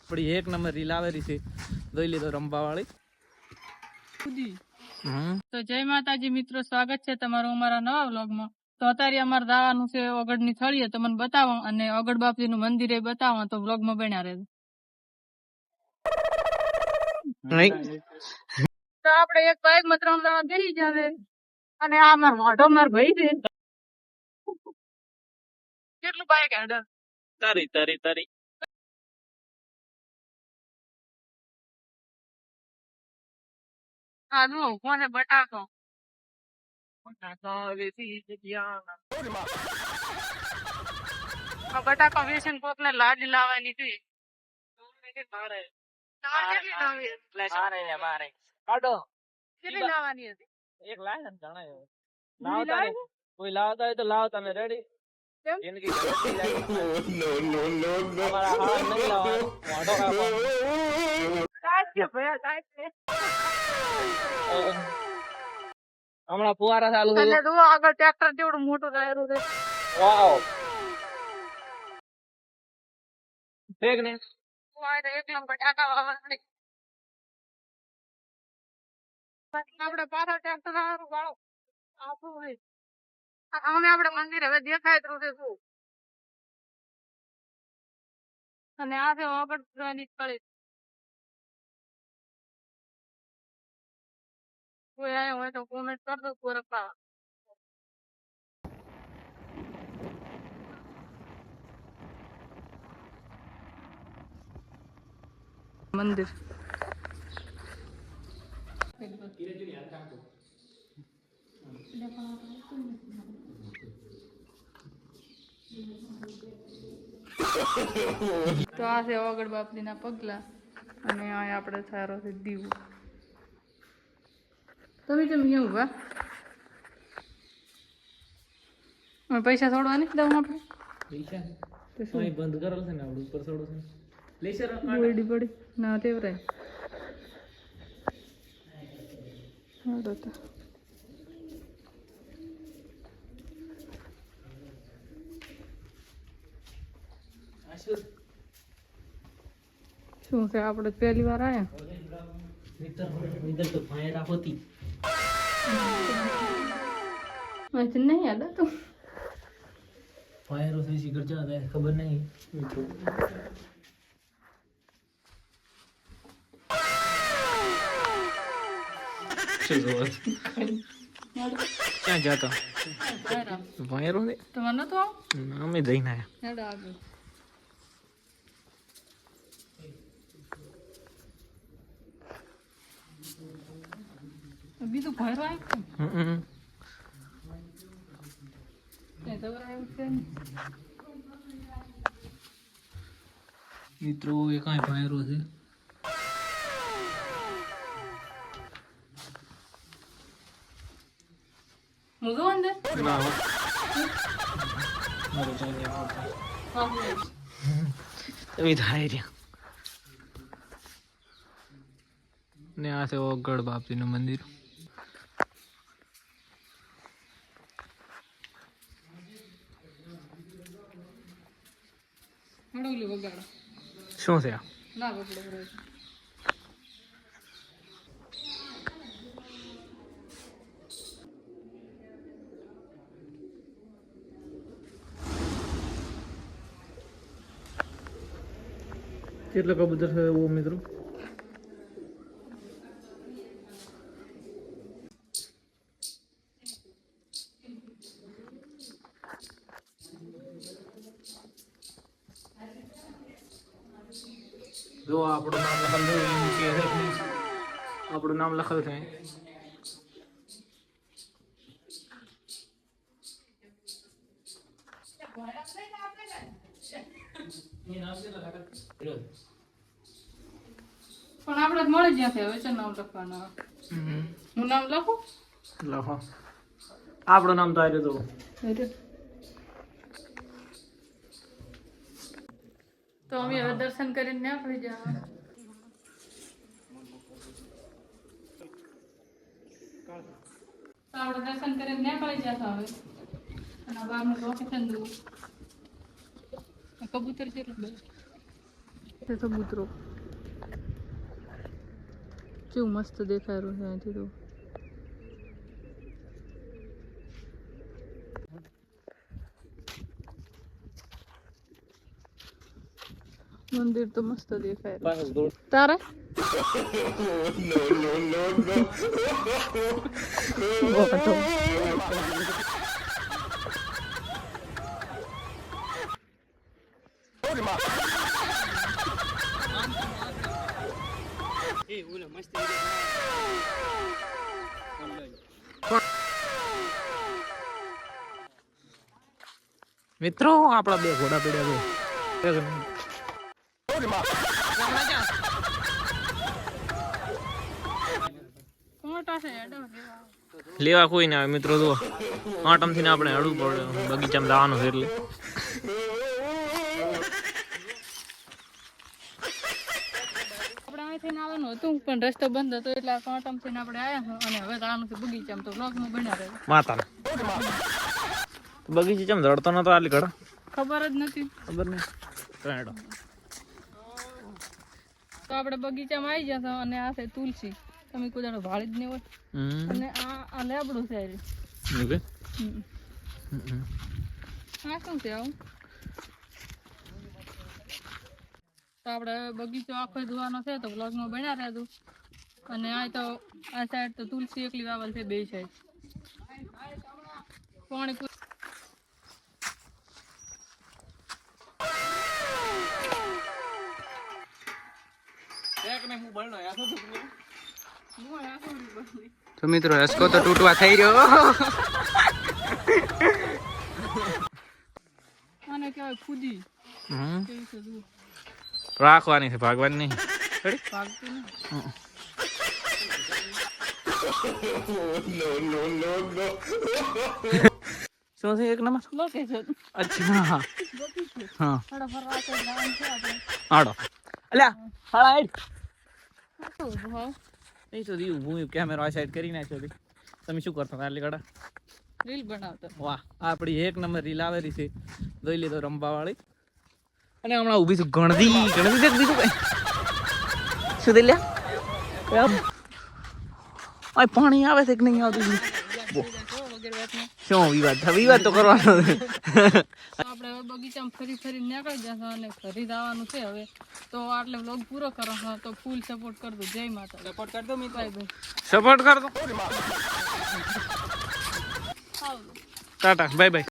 આપણી એક number reel આવેલી છે. જોઈ લીધો રંબા વાળી તો જય માતાજી મિત્રો સ્વાગત છે તમારું અમારા નવા વ્લોગમાં. તો અત્યારે અમારે જવાનું છે ઓગળની થળીએ તો મને બતાવો અને ઓગળ બાપજીનું મંદિર એ બતાવો તો વ્લોગમાં બન્યા રહેજો. તો આપણે એક બાઈકમાં ત્રણ જણા બેસી જાવે અને આ મારો મોઢો મારો ભાઈ છે. કેટલું બાઈક હેડર તારી તારી તારી. આ કોને બટાકો આ બટાકા વેચીને કોક ને લાડી લાવવાની હતી? એક લાવે જણાય. કોઈ લાવતા હોય તો લાવતા ને રેડી? જિંદગી હમણાં ફુવારા ચાલુ અને થયું જુઓ આગળ ટ્રેક્ટર જેવડું મોટું ટાયરું છે વાવ ઠીક ને આપણે પાછા ટ્રેક્ટર વાળો આપણું હોય અમે આપણે મંદિર હવે દેખાય તો શું? અને આ છે ની કળી. કોઈ આયો હોય તો કોમેન્ટ કરજો ગોરખા મંદિર. તો આ છે ઓગળ બાપજીના પગલા. અને અહીં આપણે સારો છે દીવો. તમે કેમ અહીંયા ઊભા પૈસા છોડવા નહીં દઉં આપણે? તો શું? બંધ કરેલ છે ને આપણે ઉપર છોડો છે. લેસર બોલડી પડી. ના તેવરાય હા તો. શું કે આપણે પહેલી વાર આયા? મિત્ર મિત્ર તો ફાયરા હોતી અહીંથી નહીં યાદ હતું ફાયરો થઈ શીખર જા જાય ખબર નહીં? શું જોવો છો? ક્યાં જતો? ફાયરો. ને? તમારે નતો આવું? અમે જઈને આયા. બીજું ભરવા આવ્યું મિત્રો એ કાંઈ ભાયરો છે. હું અંદર? ના મારો જોઈને હા હું. થાય રહ્યા ને આ છે ઓગળ બાપજીનું મંદિર. વગાડો. શું છે ના વગડો કેટલો કબૂતર છે એવો મિત્રો? જો આપણું નામ લખેલ આપણું નામ લખેલ છે પણ આપણે મળી મળી છે હવે છે નામ લખવાનું. હું નામ લખું? લખો. આપણું નામ તો આવી હતું. તો અમે હવે દર્શન કરીને નીકળી જવા તો આપણે દર્શન કરીને નીકળી જતા હવે. અને બહારનું લોકેશન જોવું આ કબૂતર છે કબૂતરો. કેવું મસ્ત દેખાય રહ્યું અહીંથી તો. મંદિર તો મસ્ત દેખાય. તારે? મિત્રો આપણા બે ઘોડા પડ્યા છે. રેવા. લેવા કોઈ ના આવે મિત્રો જો આટમથી આપણે હળવું પડે. બગીચામાં જવાનું છે એટલે. આપણે અહીંથી ને આવવાનું હતું પણ રસ્તો બંધ હતો એટલે આ કાંટામથી આપણે આવ્યા છો અને હવે જવાનું છે બગીચામાં. તો બ્લોગમાં બન્યા રહે. માતાને. બગીચે ચમ ધડતો નતો આટલી ઘડા? ખબર જ નથી. ખબર નહીં તો આપણે બગીચામાં આવી જશો અને આ છે તુલસી. તમે કોઈ દાડો ભાળી જ નહીં હોય. અને આ આ લેબડું છે ઓકે. આ શું છે આવું? તો આપણે બગીચો આખો ધોવાનો છે તો બ્લોગમાં બન્યા રહેતું અને આ તો આ સાઈડ તો તુલસી એકલી વાવલ છે બે સાઈડ પાણી પૂ- ધુઆ આખો દી બળી. તો મિત્રો રસકો તો તૂટવા થઈ રહ્યો. આને કહેવાય ખુદી. રાખવાની છે ભાગવાન. નહીં. શું છે એક નંબર? લોકેશન અચ્છા હા. હા. આડો અલ્યા હેડ નહીં તો દીવું ભૂમિ કેમેરો આ સાઈડ કરી નાખ્યો હતી. તમે શું કરતા હતા આટલી ઘડા રીલ બનાવતા વાહ આપણી એક નંબર રીલ આવેલી છે. જોઈ લીધો રંબા વાળી અને હમણાં ઊભી છું ગણધી ગણધી છે કે બીજું કઈ? શું થઈ લ્યા. પાણી આવે છે કે નહીં આવતું? શું વિવાદ? થાય? વિવાદ તો કરવાનો છે. આપણે હવે બગીચામાં ફરી ફરી નીકળી જશું અને ઘરે જવાનું છે હવે. તો આટલે વ્લોગ પૂરો કરો છો તો ફૂલ સપોર્ટ કરજો જય માતા સપોર્ટ કરજો મિતભાઈ ભાઈ સપોર્ટ કર દો. આવજો ટાટા બાય બાય